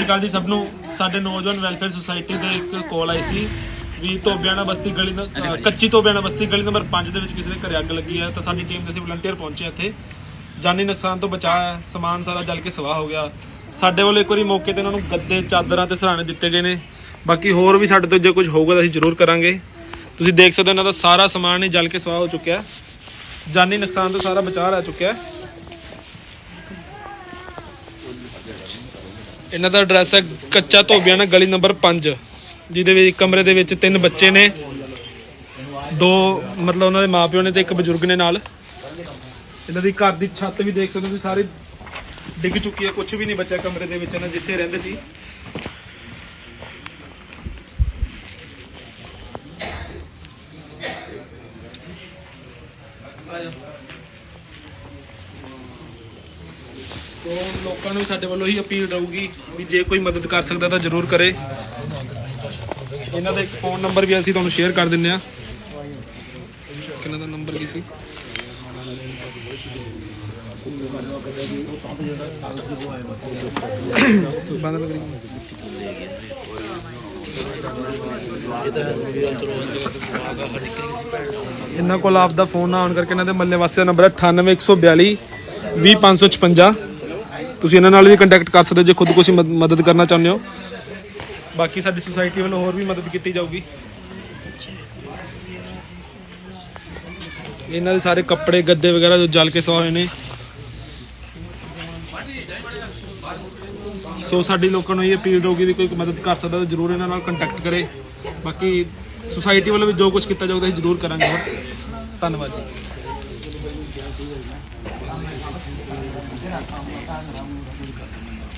ਸ਼੍ਰੀ ਅਕਾਲ ਜੀ ਸਭ ਨੂੰ। ਸਾਡੇ ਨੌਜਵਾਨ ਵੈਲਫੇਅਰ ਸੁਸਾਇਟੀ ਦੇ ਇੱਕ ਕਾਲ ਆਈ ਸੀ ਵੀ ਧੋਬਿਆਣਾ ਬਸਤੀ ਗਲੀ ਨੰ- ਅਹ ਕੱਚੀ ਧੋਬਿਆਣਾ ਬਸਤੀ ਗਲੀ ਨੰਬਰ 5 ਦੇ ਵਿੱਚ ਕਿਸੇ ਦੇ ਘਰੇ ਅੱਗ ਲੱਗੀ ਹੈ ਤਾਂ ਸਾਡੀ ਟੀਮ ਦੇ ਅਸੀਂ ਵਲੰਟੀਅਰ ਪਹੁੰਚੇ ਇੱਥੇ। ਜਾਨੀ ਨੁਕਸਾਨ ਤੋਂ ਬਚਾਅ ਹੈ ਸਮਾਨ ਸਾਰਾ ਜਲ ਕੇ ਸਵਾਹ ਹੋ ਗਿਆ। ਸਾਡੇ ਵੱਲੋਂ ਇੱਕ ਵਾਰੀ ਮੌਕੇ ਤੇ ਇਹਨਾਂ ਨੂੰ ਗੱਦੇ ਚਾਦਰਾਂ ਤੇ ਸਰਾਣੇ ਦਿੱਤੇ ਗਏ ਨੇ। ਬਾਕੀ ਹੋਰ ਵੀ ਸਾਡੇ ਤੋਂ ਜੇ ਕੁਝ ਹੋਊਗਾ ਤਾਂ ਅਸੀਂ ਜ਼ਰੂਰ ਕਰਾਂਗੇ। ਤੁਸੀਂ ਦੇਖ ਸਕਦੇ ਹੋ ਇਹਨਾਂ ਦਾ ਸਾਰਾ ਸਮਾਨ ਹੀ ਜਲ ਕੇ ਸਵਾਹ ਹੋ ਚੁੱਕਿਆ ਹੈ। ਜਾਨੀ ਨੁਕਸਾਨ ਤੋਂ ਸਾਰਾ ਬਚਾਅ ਰਹਿ ਚੁੱਕਿਆ ਹੈ। ਇਹਨਾਂ ਦਾ ਐਡਰੈਸ ਹੈ ਕੱਚਾ ਧੋਬਿਆਣਾ ਗਲੀ ਨੰਬਰ 5 ਜਿਹਦੇ ਵਿੱਚ ਕਮਰੇ ਦੇ ਵਿੱਚ ਤਿੰਨ ਬੱਚੇ ਨੇ। ਦੋ ਮਤਲਬ ਉਹਨਾਂ ਦੇ ਮਾਪਿਓ ਨੇ ਤੇ ਇੱਕ ਬਜ਼ੁਰਗ ਨੇ ਨਾਲ। ਇਹਨਾਂ ਦੀ ਘਰ ਦੀ ਛੱਤ ਵੀ ਦੇਖ ਸਕਦੇ ਹੋ ਤੁਸੀਂ, ਸਾਰੀ ਡਿੱਗ ਚੁੱਕੀ ਹੈ ਕੁਝ ਵੀ ਨਹੀਂ ਬਚਿਆ ਕਮਰੇ ਦੇ ਵਿੱਚ, ਇਹਨਾਂ ਜਿੱਥੇ ਰਹਿੰਦੇ ਸੀ। ਤੋਂ ਲੋਕਾਂ ਨੂੰ ਸਾਡੇ ਵੱਲੋਂ ਹੀ ਅਪੀਲ ਰਹੂਗੀ ਵੀ ਜੇ ਕੋਈ ਮਦਦ ਕਰ ਸਕਦਾ ਤਾਂ ਜ਼ਰੂਰ ਕਰੇ। ਇਹਨਾਂ ਦਾ ਇੱਕ ਫੋਨ ਨੰਬਰ ਵੀ ਅਸੀਂ ਤੁਹਾਨੂੰ ਸ਼ੇਅਰ ਕਰ ਦਿੰਨੇ ਆ ਕਿਹਨਾਂ ਦਾ ਨੰਬਰ ਕੀ ਸੀ? ਬੰਦ ਲੱਗ ਰਹੀ ਇਹਨਾਂ ਕੋਲ ਆਪ ਦਾ ਫੋਨ ਨਾ ਆਉਣ ਕਰਕੇ ਇਹਨਾਂ ਦੇ ਮੱਲੇ ਵਾਸੀਆਂ ਦਾ ਨੰਬਰ ਹੈ 98142 20556 ਤੁਸੀਂ ਇਹਨਾਂ ਨਾਲ ਵੀ ਕੰਟੈਕਟ ਕਰ ਸਕਦੇ ਜੇ ਖੁਦ ਕੋਈ ਮਦ- ਮਦਦ ਕਰਨਾ ਚਾਹੁੰਦੇ ਹੋ। ਬਾਕੀ ਸਾਡੀ ਸੁਸਾਇਟੀ ਵੱਲੋਂ ਹੋਰ ਵੀ ਮਦਦ ਕੀਤੀ ਜਾਊਗੀ। ਇਹਨਾਂ ਦੇ ਸਾਰੇ ਕੱਪੜੇ, ਗੱਦੇ ਵਗੈਰਾ ਜੋ ਜਲ ਕੇ ਸਵਾ ਹੋਏ ਨੇ। ਸੋ ਸਾਡੀ ਲੋਕਾਂ ਨੂੰ ਇਹ ਅਪੀਲ ਰਹੂਗੀ ਵੀ ਕੋਈ ਮਦਦ ਕਰ ਸਕਦਾ ਤਾਂ ਜਰੂਰ ਇਹਨਾਂ ਨਾਲ ਕੰਟੈਕਟ ਕਰੇ। ਬਾਕੀ ਸੁਸਾਇਟੀ ਵੱਲੋਂ ਵੀ ਜੋ ਕੁਝ ਕੀਤਾ ਜਾਊਗਾ, ਅਸੀਂ ਜਰੂਰ ਕਰਾਂਗੇ। ਹੋਰ ਧੰਨਵਾਦ ਜੀ। Thank you.